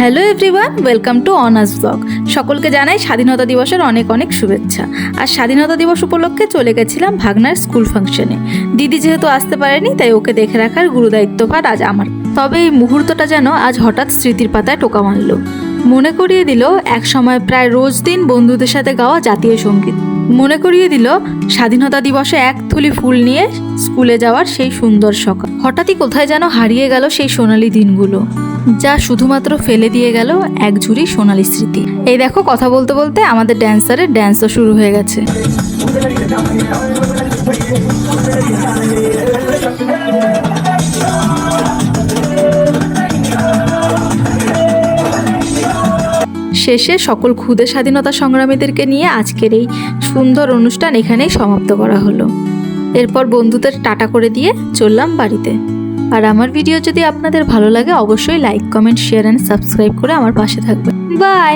Hello everyone welcome to honours blog সকলকে জানাই স্বাধীনতা দিবসের অনেক অনেক শুভেচ্ছা। আর স্বাধীনতা দিবস উপলক্ষে চলে গেছিলাম ভাগনার স্কুল ফাংশনে দিদি যেহেতু আসতে পারেনি, তাই ওকে দেখে রাখার গুরুদায়িত্বভার আজ আমার। তবে এই মুহূর্তটা যেন আজ হঠাৎ স্মৃতির পাতায় টোকা মারল। মনে করিয়ে দিল, এক সময় প্রায় রোজ দিন বন্ধুদের সাথে গাওয়া জাতীয় সংগীত। মনে করিয়ে দিল, স্বাধীনতা দিবসে এক থুলি ফুল নিয়ে স্কুলে যাওয়ার সেই সুন্দর সকাল। হঠাৎই কোথায় যেন হারিয়ে গেল সেই সোনালি দিনগুলো, যা শুধুমাত্র ফেলে দিয়ে গেল এক ঝুড়ি সোনালি স্মৃতি। এই দেখো, কথা বলতে বলতে আমাদের ড্যান্সারের ড্যান্সও শুরু হয়ে গেছে। শেষে সকল ক্ষুদে স্বাধীনতা সংগ্রামীদেরকে নিয়ে আজকের এই সুন্দর অনুষ্ঠান এখানেই সমাপ্ত করা হলো। এরপর বন্ধুদের টাটা করে দিয়ে চললাম বাড়িতে। আর আমার ভিডিও যদি আপনাদের ভালো লাগে, অবশ্যই like, comment, share and subscribe করে আমার পাশে থাকবেন। বাই!